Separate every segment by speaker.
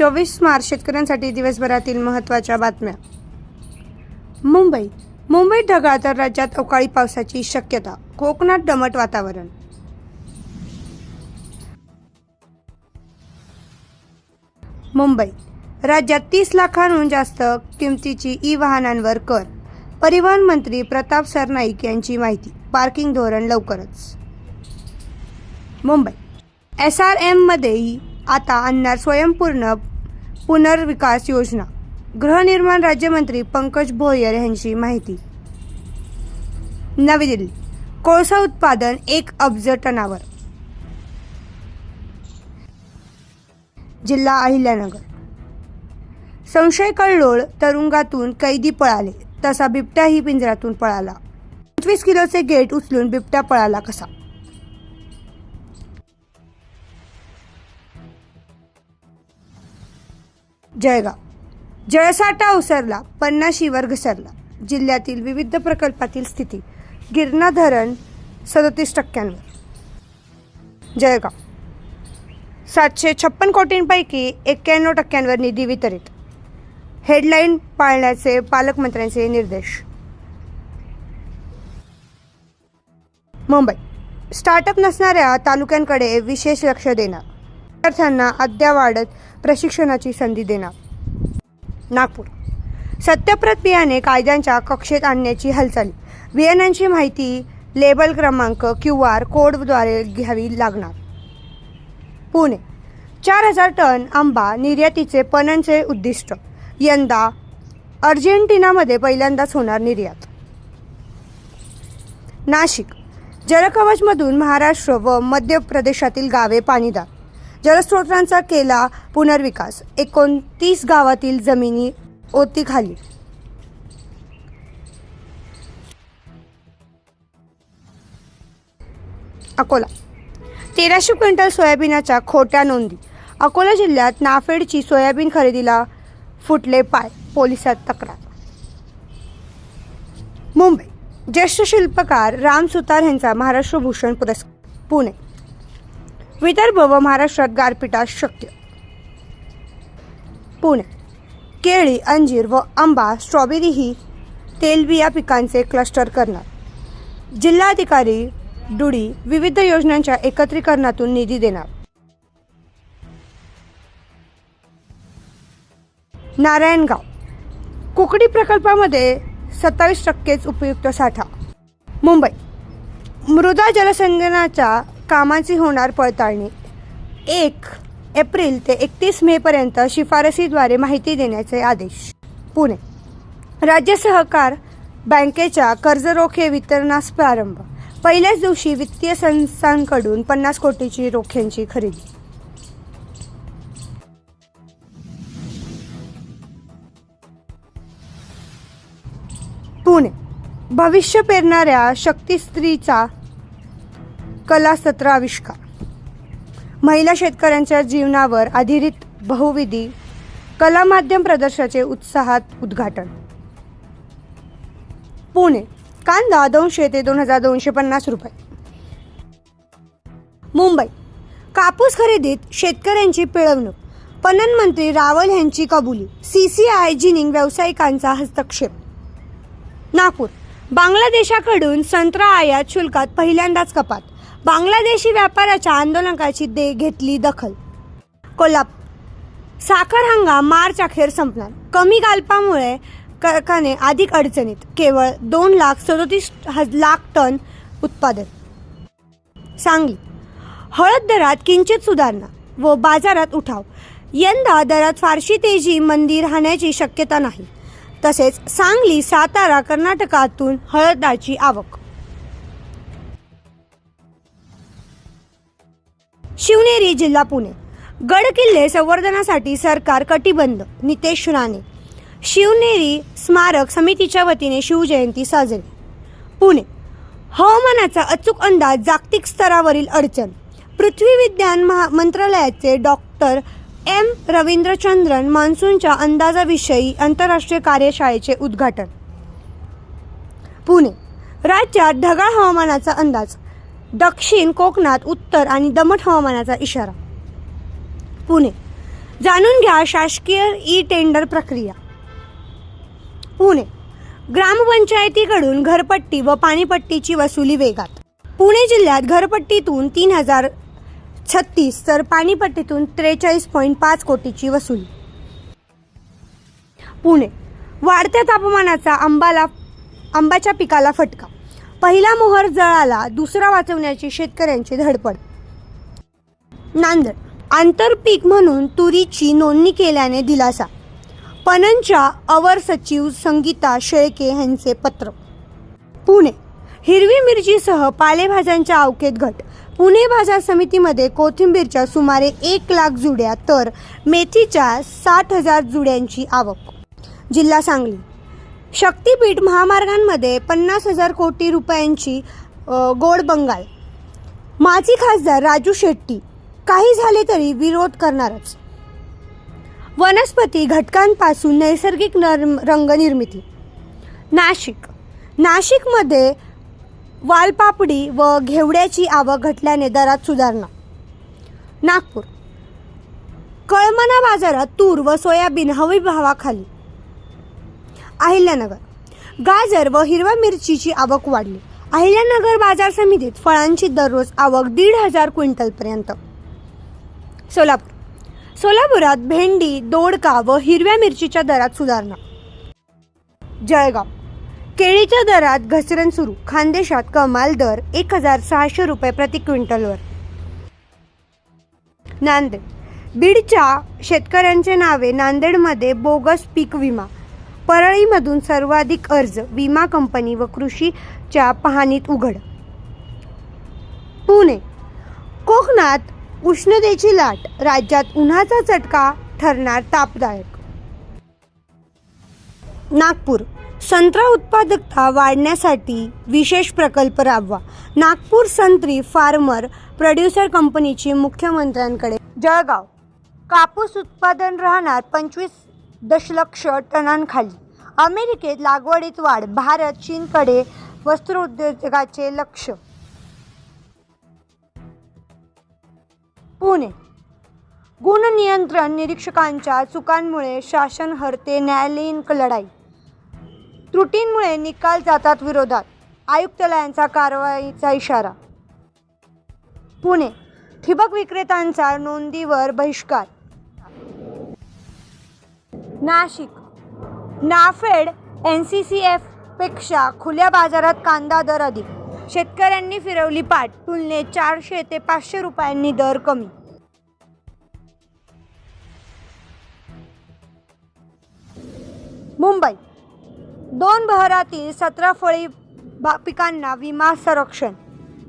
Speaker 1: चोवीस मार्च शेतकऱ्यांसाठी दिवसभरातील महत्त्वाच्या बातम्या. मुंबई. मुंबईत ढगाळ तर राज्यात अवकाळी पावसाची शक्यता. कोकणात दमट वातावरण. मुंबई. राज्यात तीस लाखांहून जास्त किमतीची ई वाहनांवर कर. परिवहन मंत्री प्रताप सरनाईक यांची माहिती. पार्किंग धोरण लवकरच. मुंबई. एस आर एममध्येही आता आणणार स्वयंपूर्ण पुनर्विकास योजना. गृहनिर्माण राज्यमंत्री पंकज भोयर यांची माहिती. नवी दिल्ली. कोळसा उत्पादन एक अब्ज टनावर. जिल्हा अहिल्यानगर. संशय कळलोळ तरुंगातून कैदी पळाले तसा बिबट्याही पिंजऱ्यातून पळाला. पंचवीस किलोचे गेट उचलून बिबट्या पळाला कसा? जळगाव. जळसाठा ओसरला पन्नाशीवर घसरला जिल्ह्यातील विविध प्रकल्पातील स्थिती गिरणा धरण सदतीस टक्क्यांवर. जळगाव. सातशे छप्पन कोटींपैकी एक्क्याण्णव टक्क्यांवर निधी वितरित. हेडलाईन पाळण्याचे पालकमंत्र्यांचे निर्देश. मुंबई. स्टार्टअप नसणाऱ्या तालुक्यांकडे विशेष लक्ष देणार विद्यार्थ्यांना अद्यावाढत प्रशिक्षणाची संधी देणार. नागपूर. सत्यप्रत बियाणे कायद्यांच्या कक्षेत आणण्याची हालचाली. बियाण्यांची माहिती लेबल क्रमांक क्यू आर कोडद्वारे घ्यावी लागणार. पुणे. चार हजार टन आंबा निर्यातीचे पणनचे उद्दिष्ट. यंदा अर्जेंटिनामध्ये पहिल्यांदाच होणार निर्यात. नाशिक. जलकवचमधून महाराष्ट्र व मध्य प्रदेशातील गावे पाणीदार. जलस्रोतांचा केला पुनर्विकास. एकोणतीस गावातील जमिनी ओतीखाली अकोला. तेराशे क्विंटल सोयाबीनाच्या खोट्या नोंदी. अकोला जिल्ह्यात नाफेडची सोयाबीन खरेदीला फुटले पाय. पोलिसात तक्रार. मुंबई. ज्येष्ठ शिल्पकार राम सुतार यांचा महाराष्ट्र भूषण पुरस्कार. पुणे. विदर्भ व महाराष्ट्रात गारपिटा शक्य. पुणे. केळी अंजीर व आंबा स्ट्रॉबेरी ही तेलबिया पिकांचे क्लस्टर करणार. जिल्हाधिकारी डुडी विविध योजनांच्या एकत्रीकरणातून निधी देणार. नारायणगाव. कुकडी प्रकल्पामध्ये सत्तावीस टक्केच उपयुक्त साठा. मुंबई. मृदा जलसंगणाच्या कामाची होणार पडताळणी. एक एप्रिल ते एकतीस मेपर्यंत शिफारसीद्वारे माहिती देण्याचे आदेश. पुणे. राज्य सहकार बँकेच्या कर्जरोखे वितरणास प्रारंभ. पहिल्याच दिवशी वित्तीय संस्थांकडून पन्नास कोटीची रोख्यांची खरेदी. पुणे. भविष्य पेरणाऱ्या शक्ती स्त्रीचा कला सत्र आविष्कार. महिला शेतकऱ्यांच्या जीवनावर आधारित बहुविधी कला माध्यम प्रदर्शनाचे उत्साहात उद्घाटन. पुणे कांदा दोनशे ते दोन हजार दोनशे पन्नास रुपये. मुंबई कापूस खरेदीत शेतकऱ्यांची पिळवणूक. पणन मंत्री रावल यांची कबुली सी सी आय जिनिंग व्यावसायिकांचा हस्तक्षेप. नागपूर बांगलादेशाकडून संत्रा आयात शुल्कात पहिल्यांदाच कपात. बांगलादेशी व्यापाऱ्याच्या आंदोलकाची दे घेतली दखल. कोल्हापूर साखर हंगाम मार्च अखेर संपणार. कमी गालपामुळे कारखाने अधिक अडचणीत. केवळ दोन लाख सदोतीस लाख टन उत्पादन. सांगली. हळद दरात किंचित सुधारणा व बाजारात उठाव. यंदा दरात फारशी तेजी मंदी राहण्याची शक्यता नाही. तसेच सांगली सातारा कर्नाटकातून हळदाची आवक. शिवनेरी जिल्हा पुणे. गड किल्ले संवर्धनासाठी सरकार कटिबंध नितेश राणे. शिवनेरी स्मारक समितीच्या वतीने शिवजयंती साजरी. पुणे. हवामानाचा अचूक अंदाज जागतिक स्तरावरील अडचण. पृथ्वी विज्ञान महा मंत्रालयाचे डॉक्टर एम. रवींद्रचंद्रन मान्सूनच्या अंदाजाविषयी आंतरराष्ट्रीय कार्यशाळेचे उद्घाटन. पुणे. राज्यात ढगाळ हवामानाचा अंदाज. दक्षिण कोकणात उत्तर आणि दमट हवामानाचा इशारा. पुणे. जाणून घ्या शासकीय ई टेंडर प्रक्रिया. पुणे. ग्रामपंचायतीकडून घरपट्टी व पाणीपट्टीची वसुली वेगात. पुणे जिल्ह्यात घरपट्टीतून तीन हजार छत्तीस तर पाणीपट्टीतून त्रेचाळीस पॉईंट पाच कोटीची वसुली. पुणे. वाढत्या तापमानाचा आंबाला आंबाच्या पिकाला फटका. पहिला मोहर जळाला दुसरा वाचवण्याची शेतकऱ्यांची धडपड. नांदेड. आंतरपीक म्हणून तुरीची नोंदणी केल्याने दिलासा. पणनच्या अवर सचिव संगीता शेळके यांचे पत्र. पुणे. हिरवी मिरचीसह पालेभाज्यांच्या अवकेत घट. पुणे बाजार समितीमध्ये कोथिंबीरच्या सुमारे एक लाख जुड्या तर मेथीच्या साठ हजार जुड्यांची आवक. जिल्हा सांगली. शक्तीपीठ महामार्गांमध्ये पन्नास हजार कोटी रुपयांची गोड बंगाल. माजी खासदार राजू शेट्टी काही झाले तरी विरोध करणारच. वनस्पती घटकांपासून नैसर्गिक नर रंगनिर्मिती. नाशिक. नाशिकमध्ये वालपापडी व घेवड्याची आवक घटल्याने दरात सुधारणा. नागपूर. कळमना बाजारात तूर व सोयाबीन हवी भावाखाली. अहिल्यानगर. गाजर व हिरव्या मिरचीची आवक वाढली. अहिल्यानगर बाजार समितीत फळांची दररोज आवक दीड हजार क्विंटलपर्यंत सोलापूर. सोलापुरात भेंडी दोडका व हिरव्या मिरचीच्या दरात सुधारणा. जळगाव. केळीच्या दरात घसरण सुरू. खानदेशात कमाल दर एक हजार सहाशे रुपये प्रति क्विंटलवर. नांदेड. बीडच्या शेतकऱ्यांचे नावे नांदेडमध्ये बोगस पीक विमा. परळीमधून सर्वाधिक अर्ज विमा कंपनी व कृषीच्या पाहणीत उघड. पुणे. कोकणात उष्णतेची लाट राज्यात उन्हाचा चटका ठरणार तापदायक. नागपूर. संत्रा उत्पादकता वाढण्यासाठी विशेष प्रकल्प राबवा. नागपूर संत्री फार्मर प्रोड्युसर कंपनीची मुख्यमंत्र्यांकडे. जळगाव. कापूस उत्पादन राहणार पंचवीस दशलक्ष टनांखाली. अमेरिकेत लागवडीत वाढ भारत चीनकडे वस्त्रोद्योगाचे लक्ष. पुणे. गुण नियंत्रण निरीक्षकांच्या चुकांमुळे शासन हरते न्यायालयीन लढाई. त्रुटींमुळे निकाल जातात विरोधात. आयुक्तालयांचा कारवाईचा इशारा. पुणे. ठिबक विक्रेत्यांचा नोंदीवर बहिष्कार. Nashik. NAFED N C C एफपेक्षा खुल्या बाजारात कांदा दर अधिक. शेतकऱ्यांनी फिरवली पाठ. तुलनेत चारशे ते पाचशे रुपयांनी दर कमी. मुंबई. दोन बहरातील सतरा फळी बा पिकांना विमा संरक्षण.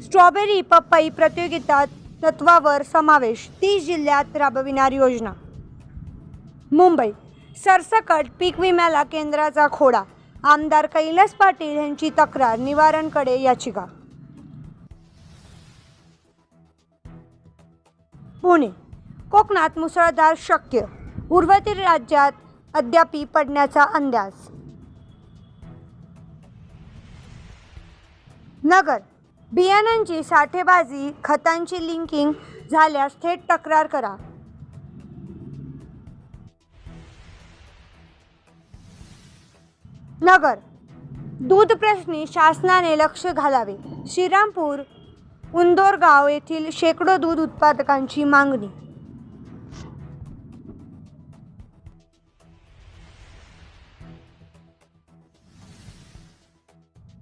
Speaker 1: स्ट्रॉबेरी पपई प्रतियोगिता तत्वावर समावेश. तीस जिल्ह्यात राबविणार योजना. मुंबई. सरसकट पीक विम्याला केंद्राचा खोडा. आमदार कैलास पाटील यांची तक्रार निवारणकडे याचिका. पुणे. कोकणात मुसळधार शक्य. उर्वरित राज्यात अद्यापी पडण्याचा अंदाज. नगर. बियाणांची साठेबाजी खतांची लिंकिंग झाल्यास थेट तक्रार करा. नगर. दूध प्रश्नी शासनाने लक्ष घालावे. श्रीरामपूर उंदोरगाव येथील शेकडो दूध उत्पादकांची मागणी.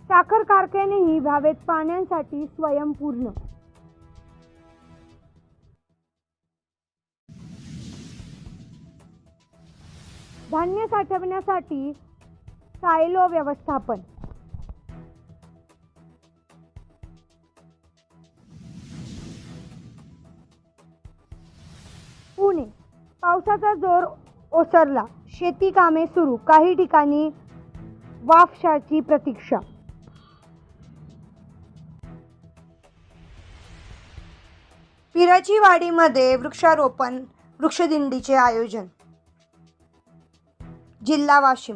Speaker 1: साखर कारखानेही व्हावेत पाण्यासाठी स्वयंपूर्ण. धान्य साठवण्यासाठी सायलो व्यवस्थापन. पुणे. पावसाचा जोर ओसरला. शेती कामे सुरू. काही ठिकाणी वाफशाची प्रतीक्षा. पिराची वाडीमध्ये वृक्षारोपण वृक्षदिंडीचे आयोजन. जिल्हा वाशिम.